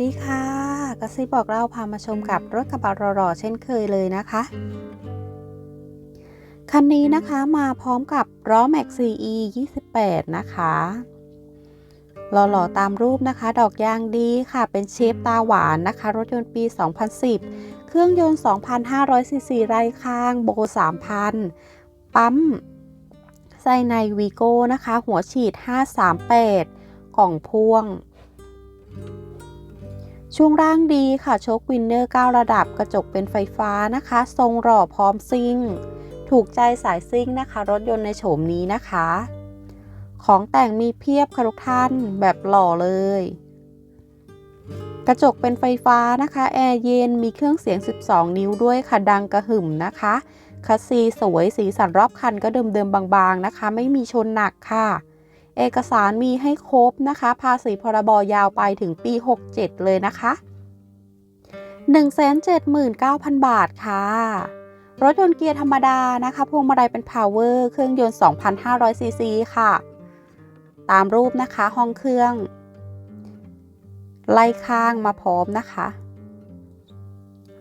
ดีค่ะกระซิบบอกเล่าพามาชมกับรถกระบะหล่อๆเช่นเคยเลยนะคะ คันนี้นะคะมาพร้อมกับล้อ Max CE 28 นะคะหล่อๆตามรูปนะคะ ดอกยางดีค่ะ เป็นเชฟตาหวานนะคะ รถยนต์ปี 2010 เครื่องยนต์ 2,500ซีซีไรข้าง โบ 3,000 ปั๊มไส้ในวีโก้นะคะ หัวฉีด 538 กล่องพ่วง ช่วงล่างดีค่ะโชควินเนอร์ 9 ระดับกระจกเป็นไฟฟ้านะคะ ทรงหล่อพร้อมซิ่ง ถูกใจสายซิ่งนะคะ รถยนต์ในโฉมนี้นะคะ ของแต่งมีเพียบค่ะทุกท่านแบบหล่อเลย กระจกเป็นไฟฟ้านะคะ แอร์เย็นมีเครื่องเสียง 12 นิ้วด้วยค่ะดังกระหึ่มนะคะคัสซีสวยสีสันรอบคันก็เดิมๆบางๆนะคะ ไม่มีชนหนักค่ะ เอกสารมีให้ครบนะคะ ภาษีพรบยาวไปถึงปี 67 เลยนะคะ 179,000 บาทค่ะ รถยนต์เกียร์ธรรมดานะคะพวงมาลัยเป็น Power เครื่องยนต์ 2,500 ซีซีค่ะ ตามรูปนะคะห้องเครื่อง ไล่ข้างมาพร้อมนะคะ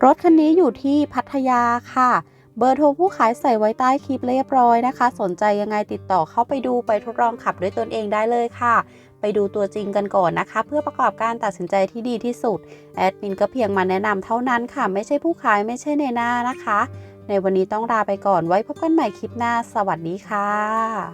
รถคันนี้อยู่ที่พัทยาค่ะ เบอร์โทรผู้ขายใส่ไว้ใต้คลิปเรียบร้อยนะคะ สนใจยังไงติดต่อเข้าไปดูไปทดลองขับด้วยตนเองได้เลยค่ะ ไปดูตัวจริงกันก่อนนะคะ เพื่อประกอบการตัดสินใจที่ดีที่สุด แอดมินก็เพียงมาแนะนำเท่านั้นค่ะ ไม่ใช่ผู้ขายไม่ใช่ในหน้านะคะ ในวันนี้ต้องลาไปก่อนไว้พบกันใหม่คลิปหน้า สวัสดีค่ะ